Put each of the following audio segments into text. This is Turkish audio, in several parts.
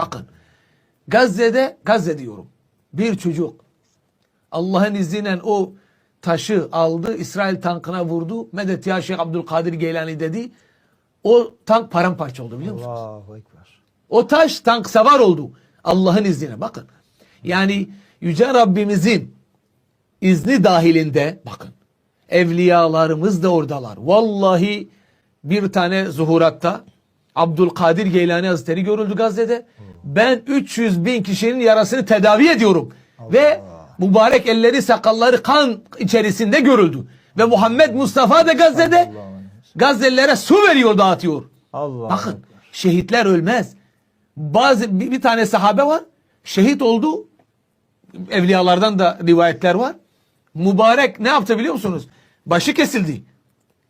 Bakın. Gazze'de, Gazze diyorum. Bir çocuk Allah'ın izniyle o taşı aldı, İsrail tankına vurdu. Medet ya Şeyh Abdülkadir Geylani dedi. O tank paramparça oldu biliyor musunuz? Allahu Ekber. O taş tank savar oldu. Allah'ın izniyle bakın. Yani Yüce Rabbimizin izni dahilinde bakın. Evliyalarımız da oradalar. Vallahi bir tane zuhuratta Abdülkadir Geylani Hazretleri görüldü Gazze'de. Ben 300 bin kişinin yarasını tedavi ediyorum. Ve mübarek elleri sakalları kan içerisinde görüldü. Ve Muhammed Mustafa da Gazze'de Gazze'lilere su veriyor dağıtıyor. Allah Bakın şehitler ölmez. Bazı bir, bir tane sahabe var. Şehit oldu. Evliyalardan da rivayetler var. Mübarek ne yaptı biliyor musunuz? Başı kesildi.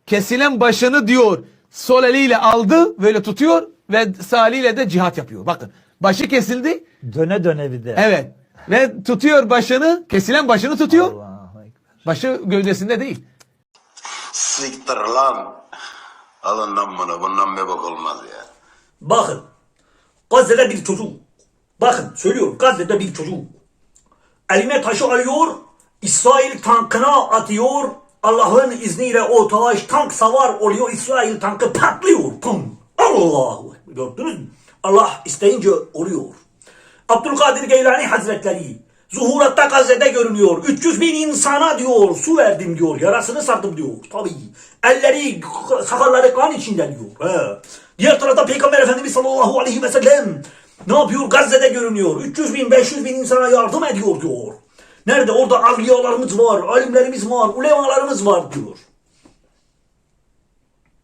Kesilen başını diyor sol eliyle aldı böyle tutuyor ve sağ eliyle de cihat yapıyor. Bakın başı kesildi. Döne döne bir de. Evet. Ve tutuyor başını, kesilen başını tutuyor. Allahu Ekber. Başı gövdesinde değil. Siktir lan. Alın lan bunu. Bundan bir bak olmaz ya. Bakın. Gazze'de bir çocuk. Bakın söylüyorum Gazze'de bir çocuk. Eline taşı alıyor. İsrail tankına atıyor. Allah'ın izniyle o taş tank savar oluyor. İsrail tankı patlıyor. Pum. Allahu. Gördünüz mü? Allah isteyince oluyor. Abdülkadir Geylani Hazretleri zuhuratta Gazze'de görünüyor. 300 bin insana diyor su verdim diyor. Yarasını sardım diyor. Tabii. Elleri sakalları kan içinde diyor. He. Diğer tarafta Peygamber Efendimiz sallallahu aleyhi ve sellem ne yapıyor? Gazze'de görünüyor. 300 bin 500 bin insana yardım ediyor diyor. Nerede? Orada avliyalarımız var, alimlerimiz var, ulemalarımız var diyor.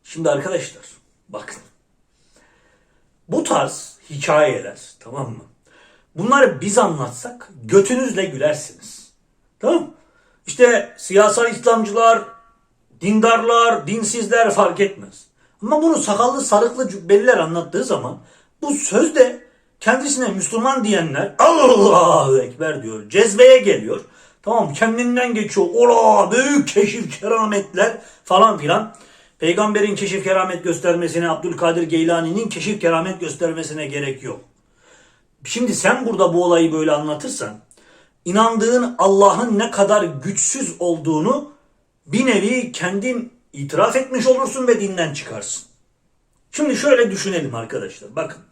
Şimdi arkadaşlar bakın. Bu tarz hikayeler tamam mı? Bunları biz anlatsak götünüzle gülersiniz. Tamam? İşte siyasal İslamcılar, dindarlar, dinsizler fark etmez. Ama bunu sakallı sarıklı cübbeliler anlattığı zaman bu sözde kendisine Müslüman diyenler Allahu Ekber diyor. Cezbeye geliyor. Tamam kendinden geçiyor. Ola büyük keşif kerametler falan filan. Peygamberin keşif keramet göstermesine, Abdülkadir Geylani'nin keşif keramet göstermesine gerek yok. Şimdi sen burada bu olayı böyle anlatırsan inandığın Allah'ın ne kadar güçsüz olduğunu bir nevi kendin itiraf etmiş olursun ve dinden çıkarsın. Şimdi şöyle düşünelim arkadaşlar. Bakın.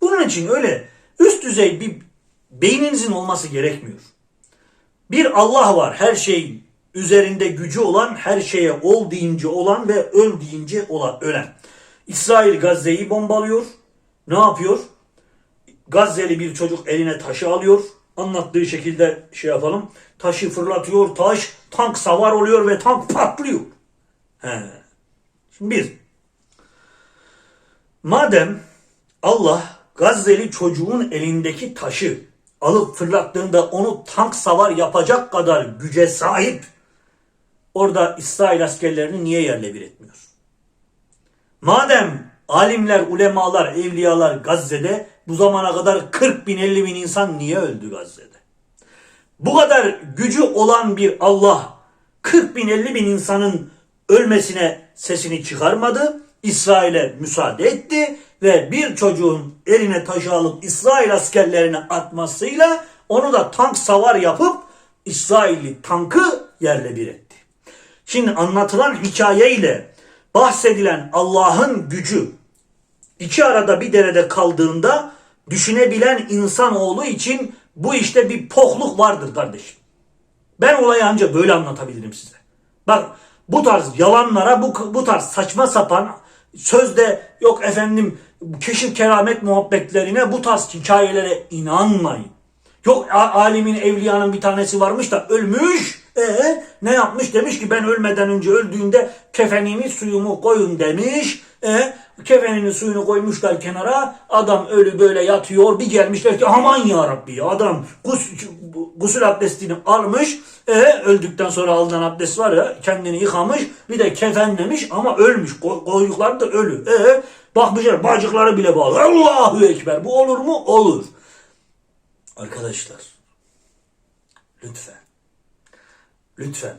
Bunun için öyle üst düzey bir beyninizin olması gerekmiyor. Bir Allah var. Her şeyin üzerinde gücü olan, her şeye ol deyince olan ve öl deyince olan, ölen. İsrail Gazze'yi bombalıyor. Ne yapıyor? Gazze'li bir çocuk eline taşı alıyor. Anlattığı şekilde şey yapalım. Taşı fırlatıyor. Taş tank savar oluyor ve tank patlıyor. He. Şimdi bir. Madem Allah Gazze'li çocuğun elindeki taşı alıp fırlattığında onu tank savar yapacak kadar güce sahip orada İsrail askerlerini niye yerle bir etmiyor? Madem alimler, ulemalar, evliyalar Gazze'de bu zamana kadar 40 bin 50 bin insan niye öldü Gazze'de? Bu kadar gücü olan bir Allah 40 bin 50 bin insanın ölmesine sesini çıkarmadı. İsrail'e müsaade etti ve bir çocuğun eline taşı alıp İsrail askerlerine atmasıyla onu da tank savar yapıp İsrailli tankı yerle bir etti. Şimdi anlatılan hikayeyle bahsedilen Allah'ın gücü iki arada bir derede kaldığında düşünebilen insanoğlu için bu işte bir pohluk vardır kardeşim. Ben olayı ancak böyle anlatabilirim size. Bak bu tarz yalanlara, bu, bu tarz saçma sapan sözde yok efendim keşif keramet muhabbetlerine bu tarz hikayelere inanmayın. Yok alimin evliyanın bir tanesi varmış da ölmüş. E ne yapmış demiş ki ben ölmeden önce öldüğünde kefenimi suyumu koyun demiş. E kefenini suyunu koymuşlar kenara. Adam ölü böyle yatıyor. Bir gelmişler ki aman ya Rabbi adam gus, gusül abdestini almış. E öldükten sonra alınan abdest var ya kendini yıkamış. Bir de kefenlemiş ama ölmüş. Ko- koydukları da ölü. E bakmışlar bacıkları bile bağlı. Allahu Ekber. Bu olur mu? Olur. Arkadaşlar lütfen lütfen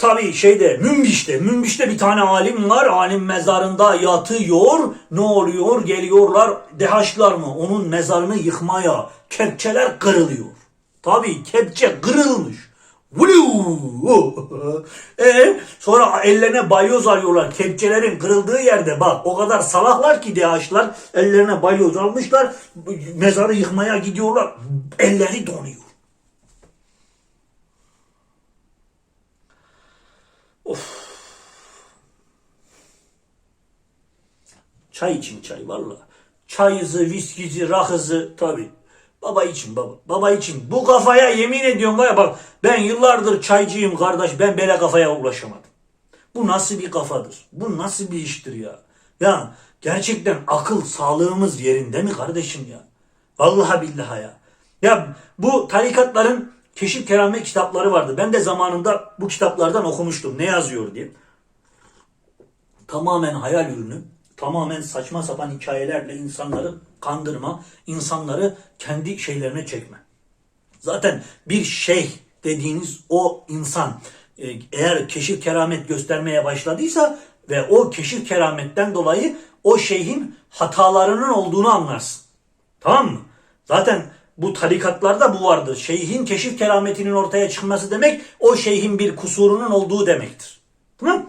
Tabii şeyde Münbiş'te, Münbiş'te bir tane alim var. Alim mezarında yatıyor. Ne oluyor? Geliyorlar dehaşlar mı? Onun mezarını yıkmaya. Kepçeler kırılıyor. Tabii kepçe kırılmış. E, sonra ellerine balyoz alıyorlar. Kepçelerin kırıldığı yerde bak o kadar salaklar ki dehaşlar ellerine balyoz almışlar. Mezarı yıkmaya gidiyorlar. Elleri donuyor. Çay için çay valla. Çayızı, viskici, rahızı tabi. Baba için baba. Baba için. Bu kafaya yemin ediyorum var ya bak ben yıllardır çaycıyım kardeş ben böyle kafaya ulaşamadım. Bu nasıl bir kafadır? Bu nasıl bir iştir ya? Ya gerçekten akıl sağlığımız yerinde mi kardeşim ya? Vallahi billahi ya. Ya bu tarikatların keşif keramet kitapları vardı. Ben de zamanında bu kitaplardan okumuştum. Ne yazıyor diye tamamen hayal ürünü, tamamen saçma sapan hikayelerle insanları kandırma, insanları kendi şeylerine çekme. Zaten bir şeyh dediğiniz o insan e, eğer keşif keramet göstermeye başladıysa ve o keşif kerametten dolayı o şeyhin hatalarının olduğunu anlarsın. Tamam mı? Zaten bu tarikatlarda bu vardır. Şeyhin keşif kerametinin ortaya çıkması demek o şeyhin bir kusurunun olduğu demektir. Tamam?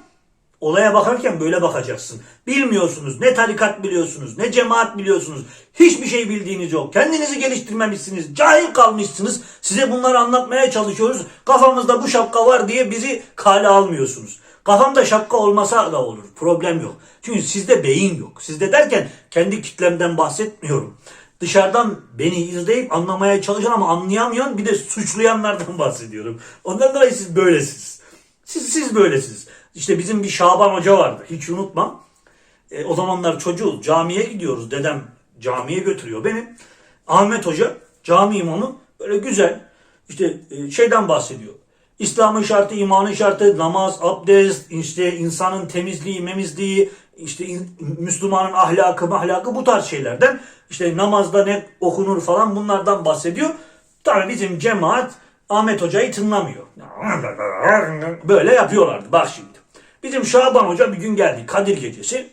Olaya bakarken böyle bakacaksın. Bilmiyorsunuz. Ne tarikat biliyorsunuz. Ne cemaat biliyorsunuz. Hiçbir şey bildiğiniz yok. Kendinizi geliştirmemişsiniz. Cahil kalmışsınız. Size bunları anlatmaya çalışıyoruz. Kafamızda bu şapka var diye bizi kale almıyorsunuz. Kafamda şapka olmasa da olur. Problem yok. Çünkü sizde beyin yok. Sizde derken kendi kitlemden bahsetmiyorum. Dışarıdan beni izleyip anlamaya çalışan ama anlayamayan bir de suçlayanlardan bahsediyorum. Ondan dolayı siz böylesiniz. Siz, siz böylesiniz. İşte bizim bir Şaban Hoca vardı. Hiç unutmam. E, o zamanlar çocuğuz. Camiye gidiyoruz. Dedem camiye götürüyor beni. Ahmet Hoca cami imamı böyle güzel işte e, şeyden bahsediyor. İslam'ın şartı, imanın şartı, namaz, abdest, işte insanın temizliği, memizliği, işte Müslümanın ahlakı, mahlakı bu tarz şeylerden. işte namazda ne okunur falan bunlardan bahsediyor. Tabii bizim cemaat Ahmet Hoca'yı tınlamıyor. Böyle yapıyorlardı. Bak şimdi. Bizim Şaban Hoca bir gün geldi Kadir Gecesi.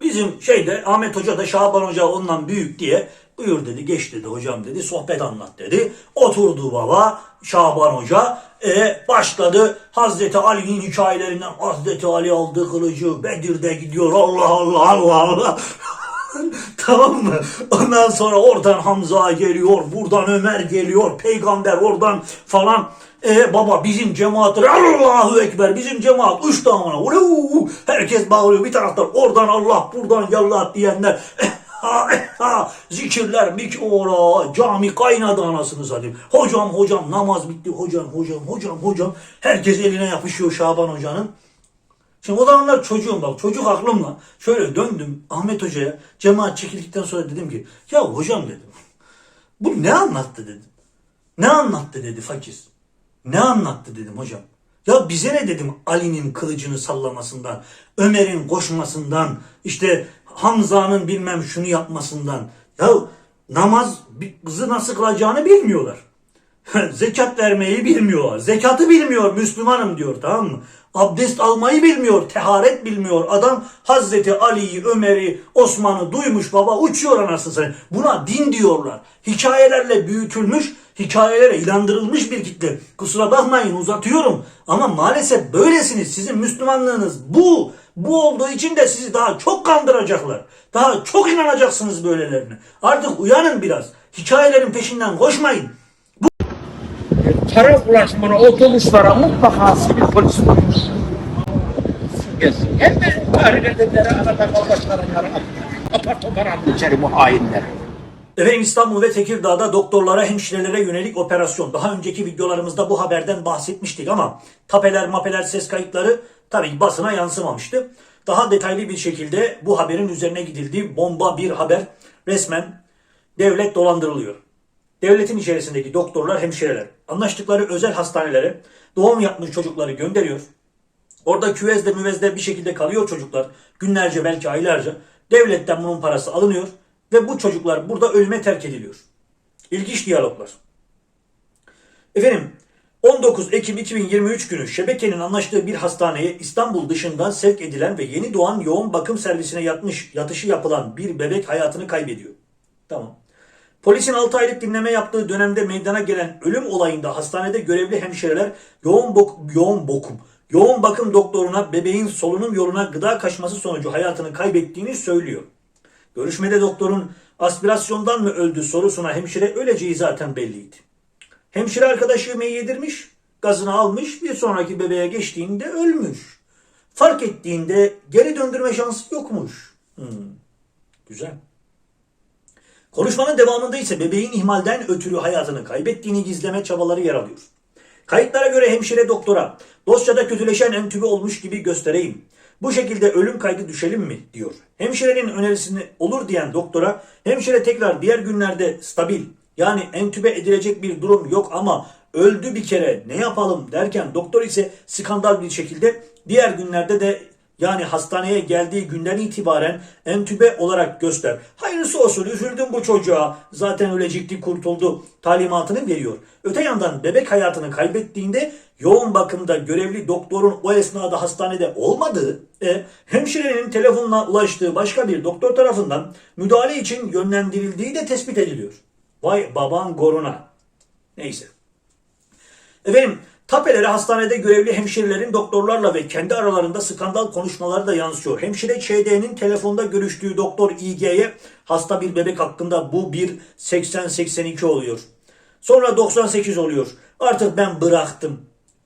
Bizim şeyde Ahmet Hoca da Şaban Hoca ondan büyük diye buyur dedi geç dedi hocam dedi sohbet anlat dedi. Oturdu baba Şaban Hoca e, başladı Hazreti Ali'nin hikayelerinden Hazreti Ali aldı kılıcı Bedir'de gidiyor Allah Allah Allah Allah. tamam mı? Ondan sonra oradan Hamza geliyor, buradan Ömer geliyor, peygamber oradan falan. E baba bizim cemaatler Allahu Ekber bizim cemaat üç damına herkes bağırıyor bir taraftan oradan Allah buradan yallah diyenler zikirler mik ora cami kaynadı anasını satayım. Hocam hocam namaz bitti hocam hocam hocam hocam herkes eline yapışıyor Şaban hocanın. Şimdi o zamanlar çocuğum bak çocuk aklımla şöyle döndüm Ahmet Hoca'ya cemaat çekildikten sonra dedim ki ya hocam dedim bu ne anlattı dedim. Ne anlattı dedi fakir. Ne anlattı dedim hocam. Ya bize ne dedim Ali'nin kılıcını sallamasından, Ömer'in koşmasından, işte Hamza'nın bilmem şunu yapmasından. Ya namaz kızı nasıl kılacağını bilmiyorlar. Zekat vermeyi bilmiyorlar. Zekatı bilmiyor Müslümanım diyor tamam mı? Abdest almayı bilmiyor, teharet bilmiyor. Adam Hazreti Ali'yi, Ömer'i, Osman'ı duymuş baba uçuyor anasını satayım. Buna din diyorlar. Hikayelerle büyütülmüş, hikayelere inandırılmış bir kitle. Kusura bakmayın uzatıyorum. Ama maalesef böylesiniz. Sizin Müslümanlığınız bu. Bu olduğu için de sizi daha çok kandıracaklar. Daha çok inanacaksınız böylelerine. Artık uyanın biraz. Hikayelerin peşinden koşmayın. para ulaşımını otobüslere mutlaka sivil polis gelsin. Hemen tahrir edenleri arada kalbaçlara yarı apar topar aldı içeri bu hainler. Efendim İstanbul ve Tekirdağ'da doktorlara, hemşirelere yönelik operasyon. Daha önceki videolarımızda bu haberden bahsetmiştik ama tapeler, mapeler, ses kayıtları tabii basına yansımamıştı. Daha detaylı bir şekilde bu haberin üzerine gidildi. Bomba bir haber. Resmen devlet dolandırılıyor. Devletin içerisindeki doktorlar, hemşireler anlaştıkları özel hastanelere doğum yapmış çocukları gönderiyor. Orada küvezde müvezde bir şekilde kalıyor çocuklar. Günlerce belki aylarca. Devletten bunun parası alınıyor. Ve bu çocuklar burada ölüme terk ediliyor. İlginç diyaloglar. Efendim 19 Ekim 2023 günü şebekenin anlaştığı bir hastaneye İstanbul dışından sevk edilen ve yeni doğan yoğun bakım servisine yatmış, yatışı yapılan bir bebek hayatını kaybediyor. Tamam. Polisin 6 aylık dinleme yaptığı dönemde meydana gelen ölüm olayında hastanede görevli hemşireler yoğun, bok, yoğun bokum, yoğun bakım doktoruna bebeğin solunum yoluna gıda kaçması sonucu hayatını kaybettiğini söylüyor. Görüşmede doktorun aspirasyondan mı öldü sorusuna hemşire öleceği zaten belliydi. Hemşire arkadaşı yemeği yedirmiş, gazını almış, bir sonraki bebeğe geçtiğinde ölmüş. Fark ettiğinde geri döndürme şansı yokmuş. Hmm, güzel. Konuşmanın devamında ise bebeğin ihmalden ötürü hayatını kaybettiğini gizleme çabaları yer alıyor. Kayıtlara göre hemşire doktora dosyada kötüleşen entübe olmuş gibi göstereyim. Bu şekilde ölüm kaydı düşelim mi diyor. Hemşirenin önerisini olur diyen doktora hemşire tekrar diğer günlerde stabil yani entübe edilecek bir durum yok ama öldü bir kere ne yapalım derken doktor ise skandal bir şekilde diğer günlerde de yani hastaneye geldiği günden itibaren entübe olarak göster. Hayırlısı olsun üzüldüm bu çocuğa zaten ölecekti kurtuldu talimatını veriyor. Öte yandan bebek hayatını kaybettiğinde yoğun bakımda görevli doktorun o esnada hastanede olmadığı ve hemşirenin telefonla ulaştığı başka bir doktor tarafından müdahale için yönlendirildiği de tespit ediliyor. Vay baban goruna. Neyse. Efendim tapelere hastanede görevli hemşirelerin doktorlarla ve kendi aralarında skandal konuşmaları da yansıyor. Hemşire ÇD'nin telefonda görüştüğü doktor İG'ye hasta bir bebek hakkında bu bir 80-82 oluyor. Sonra 98 oluyor. Artık ben bıraktım.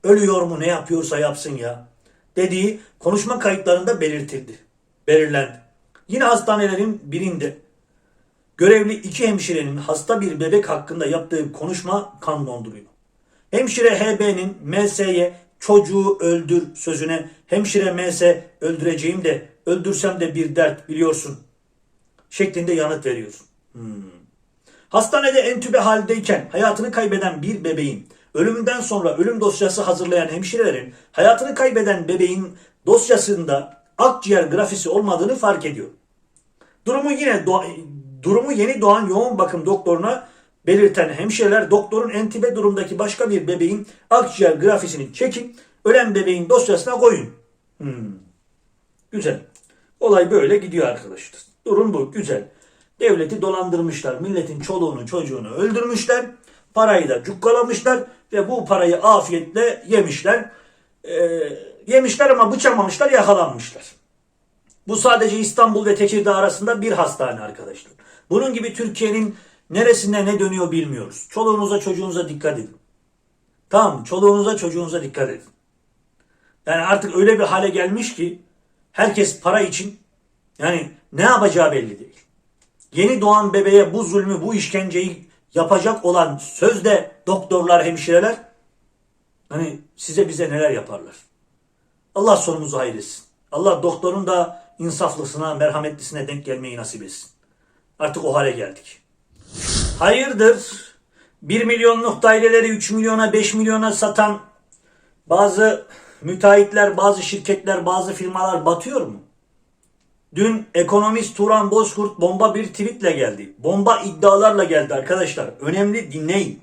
Ölüyor mu ne yapıyorsa yapsın ya. Dediği konuşma kayıtlarında belirtildi. Belirlendi. Yine hastanelerin birinde görevli iki hemşirenin hasta bir bebek hakkında yaptığı konuşma kan donduruyor. Hemşire HB'nin MS'ye çocuğu öldür sözüne hemşire MS öldüreceğim de öldürsem de bir dert biliyorsun şeklinde yanıt veriyorsun. Hmm. Hastanede entübe haldeyken hayatını kaybeden bir bebeğin ölümünden sonra ölüm dosyası hazırlayan hemşirelerin hayatını kaybeden bebeğin dosyasında akciğer grafisi olmadığını fark ediyor. Durumu yine durumu yeni doğan yoğun bakım doktoruna belirten hemşireler doktorun entübe durumdaki başka bir bebeğin akciğer grafisini çekip ölen bebeğin dosyasına koyun. Hmm. Güzel. Olay böyle gidiyor arkadaşlar. Durum bu. Güzel. Devleti dolandırmışlar. Milletin çoluğunu çocuğunu öldürmüşler. Parayı da cukkalamışlar ve bu parayı afiyetle yemişler. Ee, yemişler ama bıçamamışlar, yakalanmışlar. Bu sadece İstanbul ve Tekirdağ arasında bir hastane arkadaşlar. Bunun gibi Türkiye'nin neresinde ne dönüyor bilmiyoruz. Çoluğunuza çocuğunuza dikkat edin. Tamam çoluğunuza çocuğunuza dikkat edin. Yani artık öyle bir hale gelmiş ki herkes para için yani ne yapacağı belli değil. Yeni doğan bebeğe bu zulmü, bu işkenceyi yapacak olan sözde doktorlar, hemşireler hani size bize neler yaparlar. Allah sonumuzu hayretsin. Allah doktorun da insaflısına, merhametlisine denk gelmeyi nasip etsin. Artık o hale geldik. Hayırdır? 1 milyonluk daireleri 3 milyona 5 milyona satan bazı müteahhitler, bazı şirketler, bazı firmalar batıyor mu? Dün ekonomist Turan Bozkurt bomba bir tweetle geldi. Bomba iddialarla geldi arkadaşlar. Önemli dinleyin.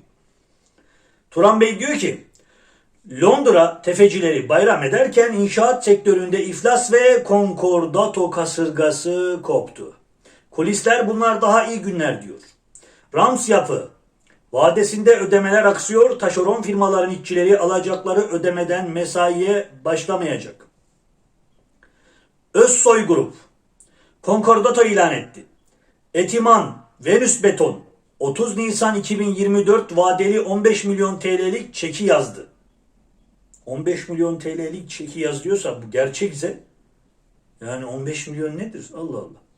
Turan Bey diyor ki Londra tefecileri bayram ederken inşaat sektöründe iflas ve konkordato kasırgası koptu. Kulisler bunlar daha iyi günler diyor. Rams yapı vadesinde ödemeler aksıyor. Taşeron firmaların işçileri alacakları ödemeden mesaiye başlamayacak. Özsoy Grup konkordato ilan etti. Etiman, Venüs Beton 30 Nisan 2024 vadeli 15 milyon TL'lik çeki yazdı. 15 milyon TL'lik çeki yazıyorsa bu gerçekse yani 15 milyon nedir? Allah Allah.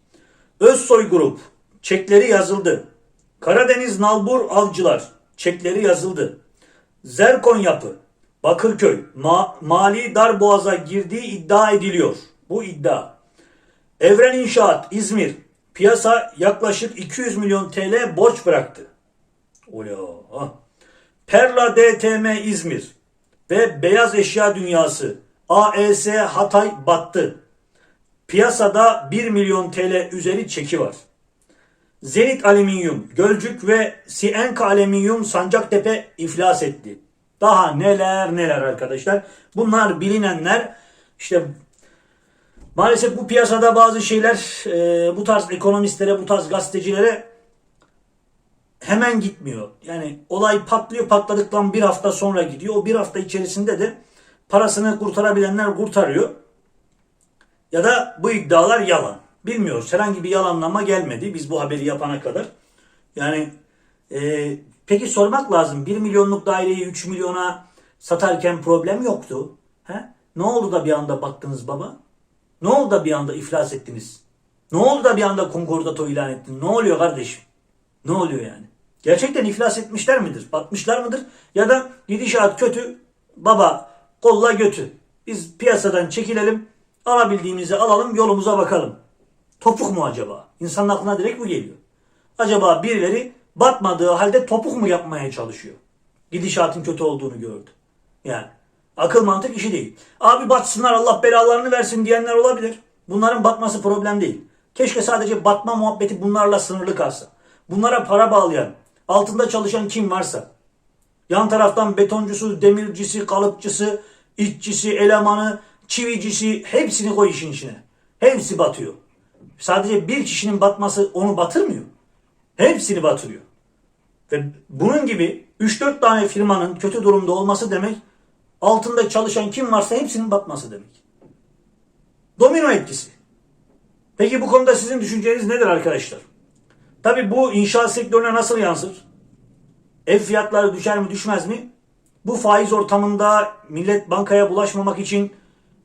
Özsoy Grup çekleri yazıldı. Karadeniz Nalbur Avcılar çekleri yazıldı. Zerkon Yapı Bakırköy ma- mali darboğaza girdiği iddia ediliyor. Bu iddia. Evren İnşaat İzmir piyasa yaklaşık 200 milyon TL borç bıraktı. Ola. Perla DTM İzmir ve Beyaz Eşya Dünyası AES Hatay battı. Piyasada 1 milyon TL üzeri çeki var. Zenit Alüminyum, Gölcük ve Sienka Alüminyum Sancaktepe iflas etti. Daha neler neler arkadaşlar. Bunlar bilinenler işte maalesef bu piyasada bazı şeyler e, bu tarz ekonomistlere bu tarz gazetecilere hemen gitmiyor. Yani olay patlıyor patladıktan bir hafta sonra gidiyor. O bir hafta içerisinde de parasını kurtarabilenler kurtarıyor. Ya da bu iddialar yalan. Bilmiyoruz. Herhangi bir yalanlama gelmedi biz bu haberi yapana kadar. Yani e, peki sormak lazım. 1 milyonluk daireyi 3 milyona satarken problem yoktu. He? Ne oldu da bir anda baktınız baba? Ne oldu da bir anda iflas ettiniz? Ne oldu da bir anda konkordato ilan ettin? Ne oluyor kardeşim? Ne oluyor yani? Gerçekten iflas etmişler midir? Batmışlar mıdır? Ya da gidişat kötü. Baba kolla götü. Biz piyasadan çekilelim. Alabildiğimizi alalım yolumuza bakalım. Topuk mu acaba? İnsanın aklına direkt bu geliyor. Acaba birileri batmadığı halde topuk mu yapmaya çalışıyor? Gidişatın kötü olduğunu gördü. Yani akıl mantık işi değil. Abi batsınlar Allah belalarını versin diyenler olabilir. Bunların batması problem değil. Keşke sadece batma muhabbeti bunlarla sınırlı kalsa. Bunlara para bağlayan, altında çalışan kim varsa, yan taraftan betoncusu, demircisi, kalıpçısı, işçisi, elemanı, çivicisi hepsini koy işin içine. Hepsi batıyor. Sadece bir kişinin batması onu batırmıyor. Hepsini batırıyor. Ve bunun gibi 3-4 tane firmanın kötü durumda olması demek altında çalışan kim varsa hepsinin batması demek. Domino etkisi. Peki bu konuda sizin düşünceniz nedir arkadaşlar? Tabi bu inşaat sektörüne nasıl yansır? Ev fiyatları düşer mi düşmez mi? Bu faiz ortamında millet bankaya bulaşmamak için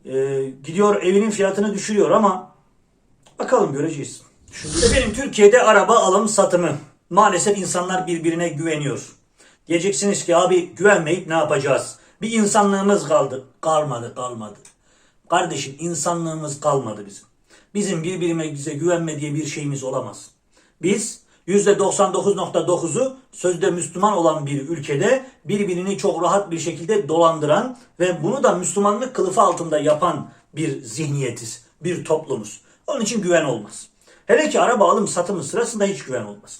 e, gidiyor evinin fiyatını düşürüyor ama bakalım göreceğiz. Efendim Türkiye'de araba alım satımı. Maalesef insanlar birbirine güveniyor. Diyeceksiniz ki abi güvenmeyip ne yapacağız? Bir insanlığımız kaldı. Kalmadı kalmadı. Kardeşim insanlığımız kalmadı bizim. Bizim birbirimize güvenme diye bir şeyimiz olamaz. Biz %99.9'u sözde Müslüman olan bir ülkede birbirini çok rahat bir şekilde dolandıran ve bunu da Müslümanlık kılıfı altında yapan bir zihniyetiz, bir toplumuz. Onun için güven olmaz. Hele ki araba alım satımı sırasında hiç güven olmaz.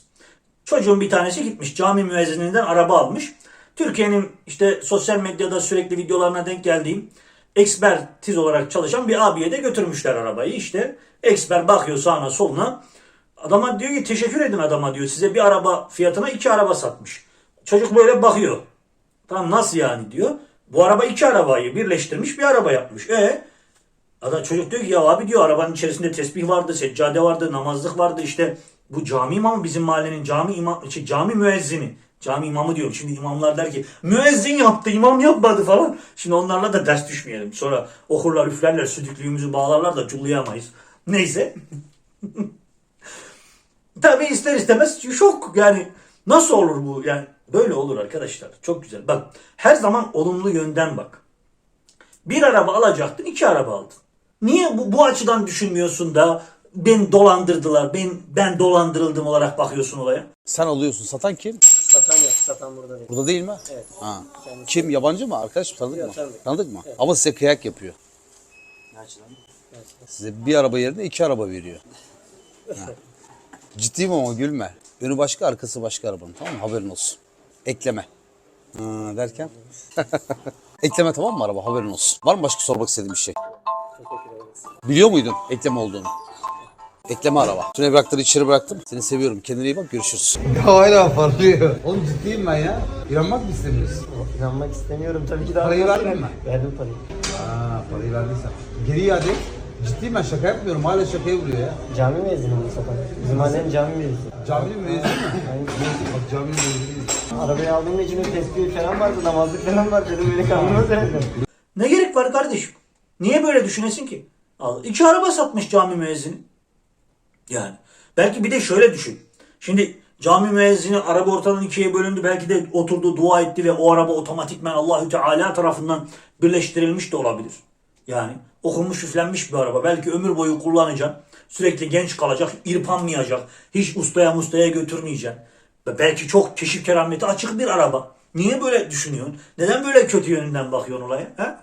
Çocuğun bir tanesi gitmiş cami müezzininden araba almış. Türkiye'nin işte sosyal medyada sürekli videolarına denk geldiğim ekspertiz olarak çalışan bir abiye de götürmüşler arabayı. İşte eksper bakıyor sağına soluna. Adama diyor ki teşekkür edin adama diyor. Size bir araba fiyatına iki araba satmış. Çocuk böyle bakıyor. Tamam nasıl yani diyor. Bu araba iki arabayı birleştirmiş bir araba yapmış. E Adam çocuk diyor ki ya abi diyor arabanın içerisinde tesbih vardı, seccade vardı, namazlık vardı işte. Bu cami imamı bizim mahallenin cami imam, şey, cami müezzini. Cami imamı diyorum. Şimdi imamlar der ki müezzin yaptı, imam yapmadı falan. Şimdi onlarla da ders düşmeyelim. Sonra okurlar, üflerler, südüklüğümüzü bağlarlar da cullayamayız. Neyse. Tabi ister istemez şok yani nasıl olur bu yani böyle olur arkadaşlar çok güzel bak her zaman olumlu yönden bak bir araba alacaktın iki araba aldın niye bu, bu açıdan düşünmüyorsun da ben dolandırdılar ben ben dolandırıldım olarak bakıyorsun olaya Sen alıyorsun. Satan kim? Satan yok. Satan burada değil. Burada değil mi? Evet. Ha. Kim? Yabancı mı? Arkadaş? Tanıdık Yok, mı? tanıdık. Mı? Ama size kıyak yapıyor. Ne açıdan? Size bir araba yerine iki araba veriyor. Ha. Ciddiyim ama gülme. Önü başka, arkası başka arabanın. Tamam mı? Haberin olsun. Ekleme. Ha, derken? Ekleme tamam mı araba? Haberin olsun. Var mı başka sormak istediğin bir şey? Biliyor muydun ekleme olduğunu? Ekleme araba. Tüm evrakları içeri bıraktım. Seni seviyorum. Kendine iyi bak. Görüşürüz. Hala parlıyor. Oğlum ciddiyim ben ya. İnanmak mı istemiyorsun? İnanmak istemiyorum tabii ki de. Parayı verdin mi? Verdim parayı. Aa parayı verdiysen. Geri iade. Ciddiyim ben şaka yapmıyorum. Hala şakaya vuruyor ya. Cami mezunu mu satan? Bizim annem cami mezunu. Caminin müezzini mi? Yani Bak caminin müezzini. arabayı aldığımda içinde tesbih falan vardı, namazlık falan var dedim beni kandırmaz herhalde. ne gerek var kardeşim niye böyle düşünesin ki Al, iki araba satmış cami müezzini yani belki bir de şöyle düşün şimdi cami müezzini araba ortadan ikiye bölündü belki de oturdu dua etti ve o araba otomatikmen Allahü Teala tarafından birleştirilmiş de olabilir yani okunmuş üflenmiş bir araba. Belki ömür boyu kullanacaksın. Sürekli genç kalacak, irpanmayacak. Hiç ustaya mustaya götürmeyeceksin. Ve belki çok keşif kerameti açık bir araba. Niye böyle düşünüyorsun? Neden böyle kötü yönünden bakıyorsun olaya? He?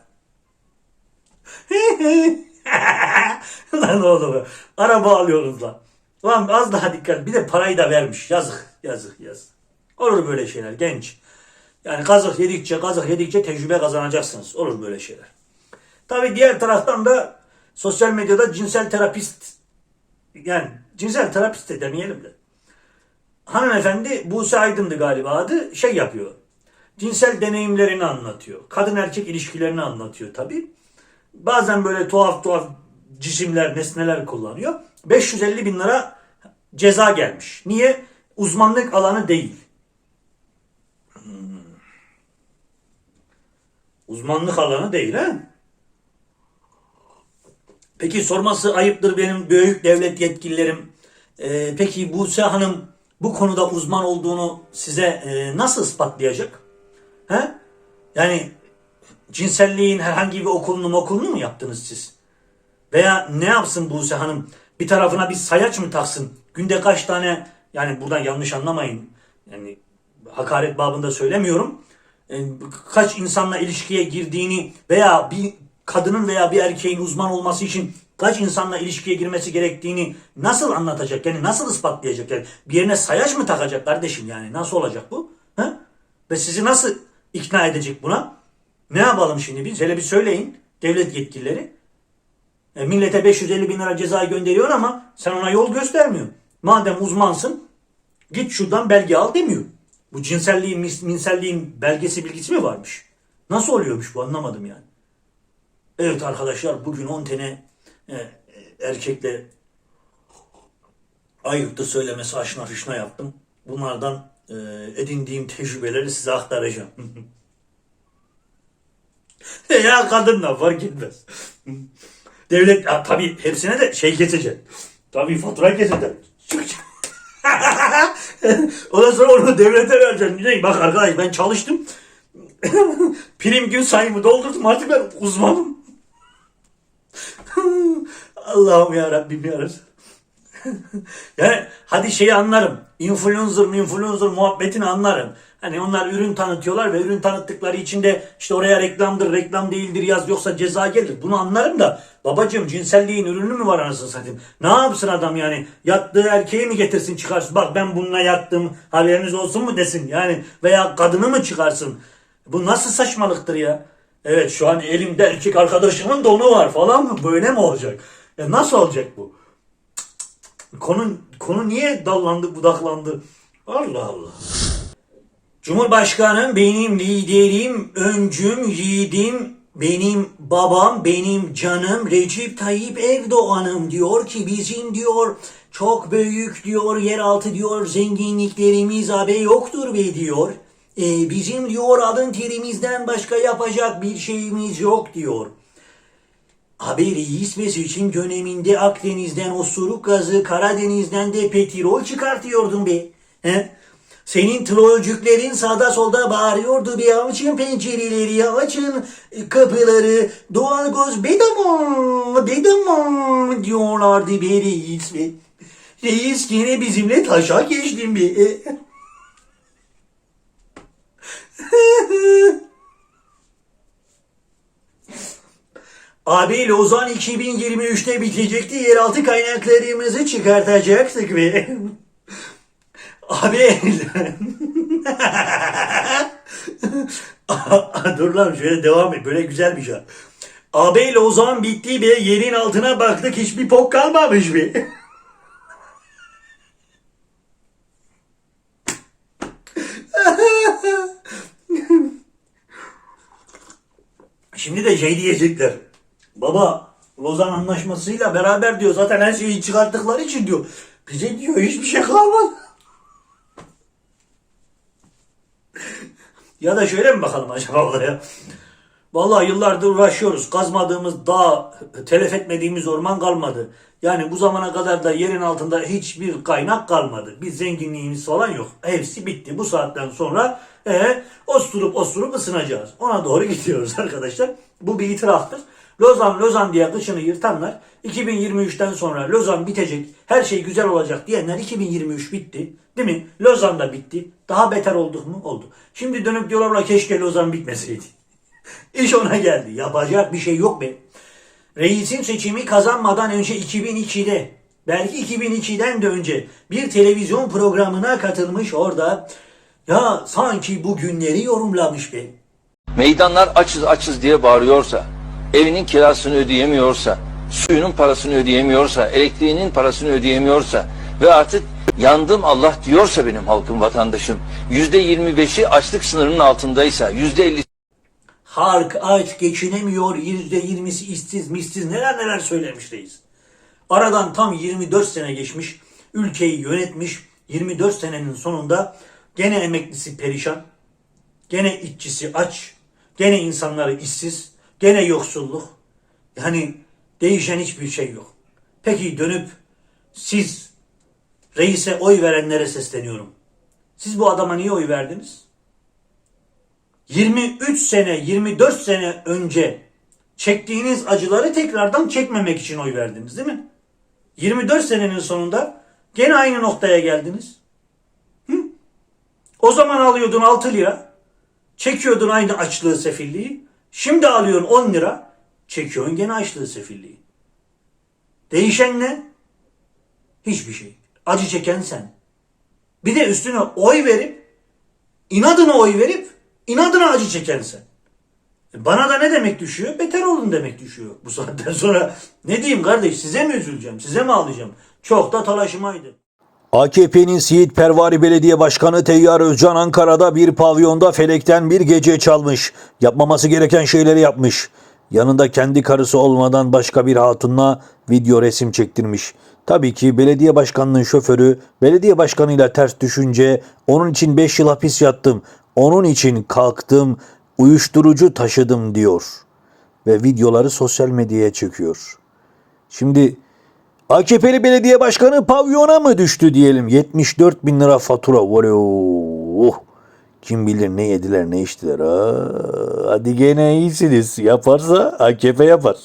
lan oldu be? Araba alıyoruz lan. Lan az daha dikkat. Bir de parayı da vermiş. Yazık, yazık, yazık. Olur böyle şeyler genç. Yani kazık yedikçe kazık yedikçe tecrübe kazanacaksınız. Olur böyle şeyler. Tabi diğer taraftan da sosyal medyada cinsel terapist yani cinsel terapist de demeyelim de hanımefendi Buse Aydın'dı galiba adı şey yapıyor. Cinsel deneyimlerini anlatıyor. Kadın erkek ilişkilerini anlatıyor tabi. Bazen böyle tuhaf tuhaf cisimler, nesneler kullanıyor. 550 bin lira ceza gelmiş. Niye? Uzmanlık alanı değil. Hmm. Uzmanlık alanı değil ha? Peki sorması ayıptır benim büyük devlet yetkililerim. Ee, peki Buse Hanım bu konuda uzman olduğunu size e, nasıl ispatlayacak? He? Yani cinselliğin herhangi bir okulunu okulunu mu yaptınız siz? Veya ne yapsın Buse Hanım? Bir tarafına bir sayaç mı taksın? Günde kaç tane yani buradan yanlış anlamayın. Yani hakaret babında söylemiyorum. E, Kaç insanla ilişkiye girdiğini veya bir kadının veya bir erkeğin uzman olması için kaç insanla ilişkiye girmesi gerektiğini nasıl anlatacak? Yani nasıl ispatlayacak? Yani bir yerine sayaç mı takacak kardeşim yani? Nasıl olacak bu? Ha? Ve sizi nasıl ikna edecek buna? Ne yapalım şimdi biz? Hele bir söyleyin devlet yetkilileri. E, millete 550 bin lira ceza gönderiyor ama sen ona yol göstermiyorsun. Madem uzmansın git şuradan belge al demiyor. Bu cinselliğin, minselliğin belgesi bilgisi mi varmış? Nasıl oluyormuş bu anlamadım yani. Evet arkadaşlar bugün 10 tane e, e, erkekle ayıptı söylemesi aşına fişna yaptım. Bunlardan e, edindiğim tecrübeleri size aktaracağım. ya kadınla fark etmez. Devlet ya, tabii hepsine de şey kesecek. Tabii fatura kesecek. Ondan sonra onu devlete vereceksin. Diyeceksin, Bak arkadaş ben çalıştım. Prim gün sayımı doldurdum artık ben uzmanım. Allah'ım ya Rabbim ya yani hadi şeyi anlarım. Influencer influencer muhabbetini anlarım. Hani onlar ürün tanıtıyorlar ve ürün tanıttıkları için de işte oraya reklamdır, reklam değildir yaz yoksa ceza gelir. Bunu anlarım da babacığım cinselliğin ürünü mü var anasını satayım? Ne yapsın adam yani? Yattığı erkeği mi getirsin çıkarsın? Bak ben bununla yattım haberiniz olsun mu desin yani? Veya kadını mı çıkarsın? Bu nasıl saçmalıktır ya? Evet şu an elimde erkek arkadaşımın donu var falan mı? Böyle mi olacak? Ya nasıl olacak bu? Konu, konu niye dallandı budaklandı? Allah Allah. Cumhurbaşkanım benim liderim, öncüm, yiğidim, benim babam, benim canım Recep Tayyip Erdoğan'ım diyor ki bizim diyor çok büyük diyor yeraltı diyor zenginliklerimiz abi yoktur be diyor. E, bizim diyor alın terimizden başka yapacak bir şeyimiz yok diyor. Abi reis ve seçim döneminde Akdeniz'den osuruk gazı, Karadeniz'den de petrol çıkartıyordun be. He? Senin trollcüklerin sağda solda bağırıyordu bir açın pencereleri, açın kapıları, doğalgaz bedava, bedava diyorlardı be reis be. Reis yine bizimle taşa geçtin be. Abi Lozan 2023'te bitecekti. Yeraltı kaynaklarımızı çıkartacaktık ve... Abi... Dur lan şöyle devam et. Böyle güzel bir şey. Abi Lozan bitti be. Yerin altına baktık hiçbir pok kalmamış be. Şimdi de şey diyecekler. Baba Lozan anlaşmasıyla beraber diyor zaten her şeyi çıkarttıkları için diyor. Bize diyor hiçbir şey kalmadı. ya da şöyle mi bakalım acaba olaya? Vallahi yıllardır uğraşıyoruz. Kazmadığımız dağ, telef etmediğimiz orman kalmadı. Yani bu zamana kadar da yerin altında hiçbir kaynak kalmadı. Bir zenginliğimiz falan yok. Hepsi bitti. Bu saatten sonra e, osturup osturup ısınacağız. Ona doğru gidiyoruz arkadaşlar. Bu bir itiraftır. Lozan Lozan diye kışını yırtanlar 2023'ten sonra Lozan bitecek, her şey güzel olacak diyenler 2023 bitti. Değil mi? Lozan da bitti. Daha beter olduk mu? Oldu. Şimdi dönüp diyorlar "Ulan keşke Lozan bitmeseydi. İş ona geldi. Yapacak bir şey yok be. Reisin seçimi kazanmadan önce 2002'de belki 2002'den de önce bir televizyon programına katılmış orada Ya sanki bu günleri yorumlamış be. Meydanlar açız açız diye bağırıyorsa, evinin kirasını ödeyemiyorsa, suyunun parasını ödeyemiyorsa, elektriğinin parasını ödeyemiyorsa ve artık yandım Allah diyorsa benim halkım, vatandaşım, yüzde yirmi beşi açlık sınırının altındaysa, yüzde elli Halk aç geçinemiyor, yüzde yirmisi işsiz mistiz neler neler söylemiş. Aradan tam 24 sene geçmiş, ülkeyi yönetmiş, 24 senenin sonunda gene emeklisi perişan, gene işçisi aç, gene insanları işsiz, gene yoksulluk. Yani değişen hiçbir şey yok. Peki dönüp siz reise oy verenlere sesleniyorum. Siz bu adama niye oy verdiniz? 23 sene, 24 sene önce çektiğiniz acıları tekrardan çekmemek için oy verdiniz değil mi? 24 senenin sonunda gene aynı noktaya geldiniz. Hı? O zaman alıyordun 6 lira, çekiyordun aynı açlığı, sefilliği. Şimdi alıyorsun 10 lira, çekiyorsun gene açlığı, sefilliği. Değişen ne? Hiçbir şey. Acı çeken sen. Bir de üstüne oy verip inadına oy verip inadına acı çeken sen. E Bana da ne demek düşüyor? Beter olun demek düşüyor bu saatten sonra. Ne diyeyim kardeş size mi üzüleceğim? Size mi ağlayacağım? Çok da talaşımaydı. AKP'nin Siirt Pervari Belediye Başkanı Teyyar Özcan Ankara'da bir pavyonda felekten bir gece çalmış. Yapmaması gereken şeyleri yapmış. Yanında kendi karısı olmadan başka bir hatunla video resim çektirmiş. Tabii ki belediye başkanının şoförü belediye başkanıyla ters düşünce onun için 5 yıl hapis yattım. Onun için kalktım, uyuşturucu taşıdım diyor. Ve videoları sosyal medyaya çekiyor. Şimdi AKP'li belediye başkanı pavyona mı düştü diyelim? 74 bin lira fatura. Oh. Kim bilir ne yediler ne içtiler. Aa, hadi gene iyisiniz. Yaparsa AKP yapar.